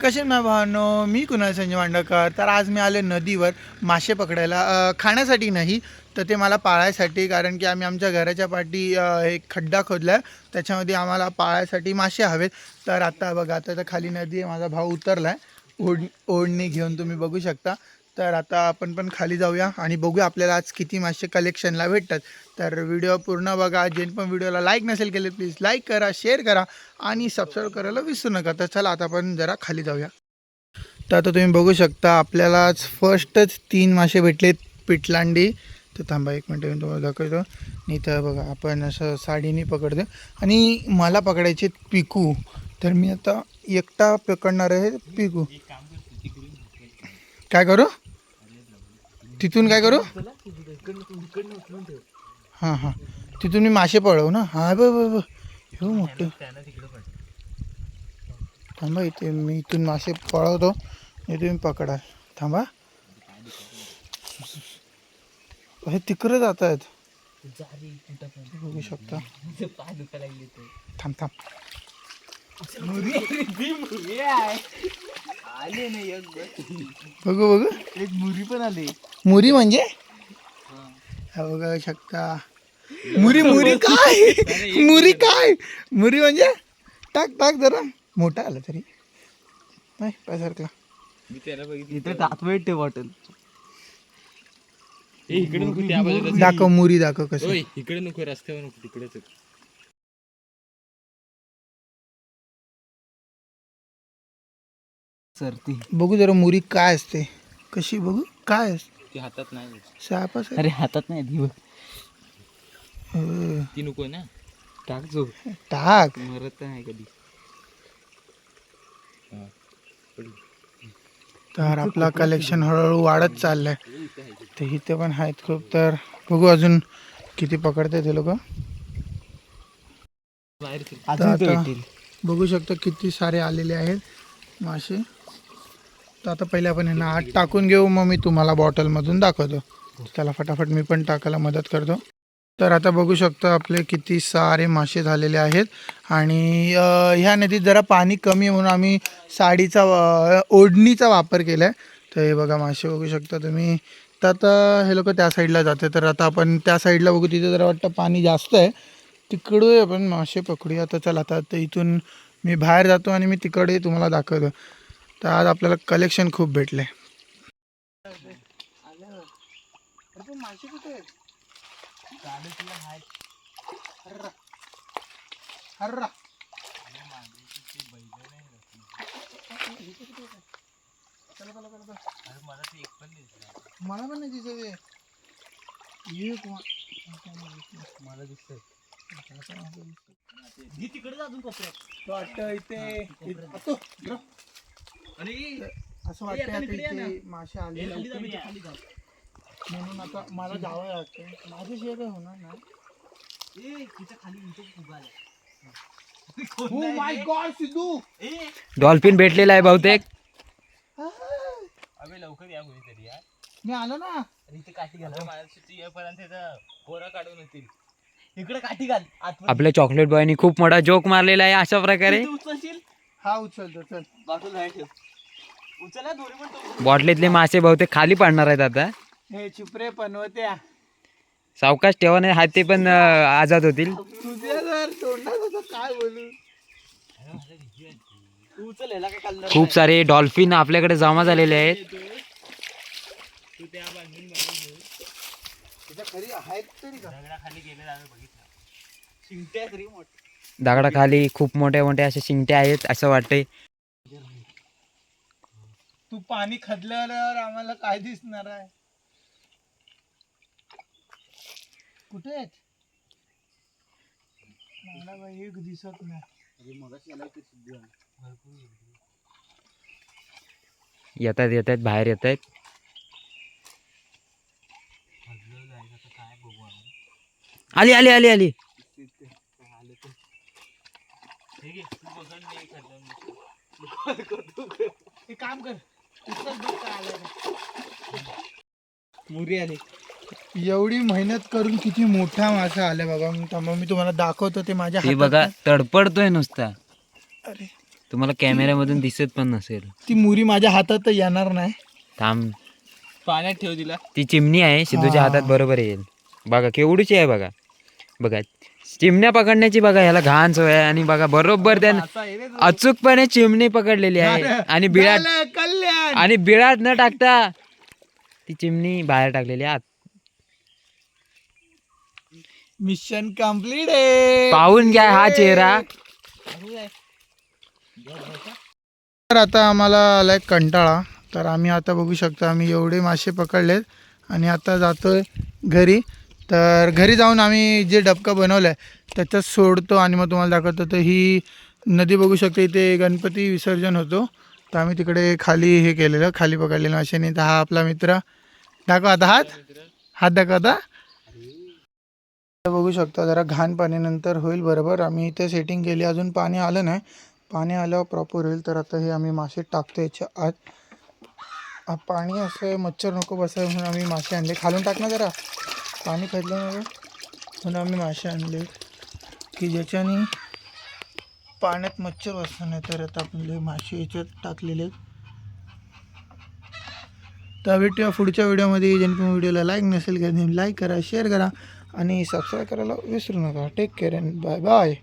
कसे ना भावनो मी कुणाल संजय मांडकर तर आज मी आले नदीवर मासे पकडायला. खाण्यासाठी नाही तर ते मला पाळायसाठी कारण की आम्ही आमच्या घराच्या पाठी एक खड्डा खोदला आहे त्याच्यामध्ये आम्हाला पाळायसाठी मासे हवेत. तर आता बघा आता तर खाली नदी आहे माझा भाऊ उतरला आहे ओढ ओढणी घेऊन तुम्ही बघू शकता. तर आता आपण पण खाली जाऊया आणि बघूया आपल्याला आज किती मासे कलेक्शनला भेटतात. तर व्हिडिओ पूर्ण बघा. जेन पण व्हिडिओला लाईक नसेल केले प्लीज लाईक करा शेअर करा आणि सबस्क्राईब करायला विसरू नका. तर चला आता आपण जरा खाली जाऊया. तर आता तुम्ही बघू शकता आपल्याला आज फर्स्टच तीन मासे भेटलेत पिटलांडी. तर थांबा एक मिनटं मी तुम्हाला दाखवतो. नाही तर बघा आपण असं साडीने पकडतो. आणि मला पकडायचे पिकू. तर मी आता एकटा पकडणार आहे पिकू. काय करू? तिथून काय करू? हां हां. तिथून मी मासे पळवू ना? हां ब ब ब हो मोठं. थांबा इथे मी इथून मासे पळवतो. हे तुम्ही पकडा. थांबा. हे तिकडे जात आहेत बघू शकता. थांब थांब. बघू बघू. एक मुरी पण आली. मुरी म्हणजे? हा. बघू शकता मुरी मुरी काय? मुरी काय? मुरी म्हणजे? टाक टाक जरा. मोठा आला तरी. नाही बघितलं. इथे ते बॉटल. इकडे दाखव मुरी दाखव कसं. इकडे नको रस्त्यावर नको तिकडेच. सर ती बघू जरा मुरी काय असते. कशी बघू? काय असते? ती हातात नाही सापच अरे हातात नाही ती बघ. ती नको ना. टाक जो टाक. मरत नाही कधी. तर आपला कलेक्शन हळूहळू वाढत चाललंय. तर इथे पण आहेत खूप तर बघू अजून किती पकडते ते लोक. बाहेर अजून तो आता- भेटेल बघू शकतो किती सारे आलेले आहेत मासे. तर आता पहिले आपण यांना आत टाकून घेऊ मग मी तुम्हाला बॉटलमधून दाखवतो. त्याला फटाफट मी पण टाकायला मदत करतो. तर आता बघू शकतो आपले किती सारे मासे झालेले आहेत. आणि ह्या नदीत जरा पाणी कमी म्हणून आम्ही साडीचा ओढणीचा वापर केला आहे तर हे बघा मासे बघू शकता तुम्ही. तर आता हे लोक त्या साईडला जाते तर आता आपण त्या साईडला बघू तिथे जरा वाटतं पाणी जास्त आहे. तिकडे आपण मासे पकडूया. तर चला आता तर इथून मी बाहेर जातो आणि मी तिकडे तुम्हाला दाखवतो. तर आज आपल्याला कलेक्शन खूप भेटले. मला पण नाही दिसत मला दिसत तिकडे अजून कोपऱ्यात तो वाटतं इथे- असो, वाटतं आता इथे मासे आले. म्हणून आता मला जावं लागतं माझ्याशिवाय काय होणार ना. Oh सिद्धू! डॉल्फिन भेटलेला आहे बहुतेक. अबे लवकर या कुणीतरी यार मी आलो ना. इथे काठी घाल. माझ्याशी येईपर्यंत इथं पोरं काढून येतील इकडे काठी घाल आतमध्ये. आपल्या चॉकलेट बॉयनी खूप मोठा जोक मारलेला आहे अशा प्रकारे. तू उचलशील? हा उचलतो चल. बाटूल नाही ठेव. बॉटलीतले मासे बहुतेक खाली पडणार आहेत आता. हे चिपरे पनवत्या. सावकाश ठेवा नाही हात ते पण आजाद होतील. तुझ्या जर तोंडात होतं काय बोलू? तू उचल याला काय कलर खूप सारे डॉल्फिन आपल्याकडे जमा झालेले आहेत. तू त्या बाजून बाजून तुझ्या खरी आहेत तरी का? दगडाखाली गेले आम्ही बघितलं. शिंगट्या तरी मोठ्या. दगडाखाली खूप मोठ्या मोठ्या अशा शिंगट्या आहेत असं वाटतंय. तू पाणी खदल्यावर आम्हाला काय दिसणार आहे? कुठे आहेत? मला बाई एक दिसत नाही. येतात येतात बाहेर येत आहेत आली. आली आली आली ठीक आहे तू बघून मी खरलं एक काम कर. मुरी आली. एवढी मेहनत करून किती मोठा मासा आला बघा मी थांबा मी तुम्हाला दाखवतो ते माझ्या हातात बघा. तडपडतोय नुसता. अरे. तुम्हाला कॅमेऱ्यामधून दिसत पण नसेल. ती मुरी माझ्या हातात तर येणार नाही. थांब. पाण्यात ठेव दिला ती चिमणी आहे सिद्धूच्या हा. हातात बरोबर येईल. बघा केवढीची आहे बघा. बघा चिमण्या पकडण्याची बघा ह्याला घाण सवय आहे आणि बघा बरोबर त्यानं. अचूकपणे चिमणी पकडलेली आहे आणि कल्याण आणि. बिळात न टाकता ती चिमणी बाहेर टाकलेली आत. मिशन कंप्लीट आहे पाहून घ्या हा चेहरा. तर आता आम्हाला आलाय कंटाळा. तर आम्ही आता बघू शकतो आम्ही एवढे मासे पकडलेत आणि आता जातोय घरी. तर घरी जाऊन आम्ही जे डबका बनवलं आहे त्याच्यात सोडतो आणि मग तुम्हाला दाखवतो. तर ही नदी बघू शकतो इथे गणपती विसर्जन होतो. तर आम्ही तिकडे खाली हे केलेलं खाली पकडलेलं माशाने तर हा आपला मित्र. दाखव आता हात. हात दाखव आता. बघू शकता जरा घाण पाण्यानंतर होईल बरोबर. आम्ही इथे सेटिंग केली. अजून पाणी आलं नाही. पाणी आल्यावर प्रॉपर होईल. तर आता हे आम्ही मासे टाकतो याच्या आत. पाणी असं मच्छर नको बसाय म्हणून आम्ही मासे आणले. खालून टाक ना जरा. पाणी खाल्लं म्हणून आम्ही मासे आणले. की ज्याच्याने पाण्यात मच्छर बसणार नाही तर आता आपले मासे याच्यात टाकलेले तर भेटूया पुढच्या व्हिडिओमध्ये जेणेकरून पण व्हिडिओला लाईक नसेल करा लाईक करा शेअर करा आणि सबस्क्राईब करायला विसरू नका. Take care and bye bye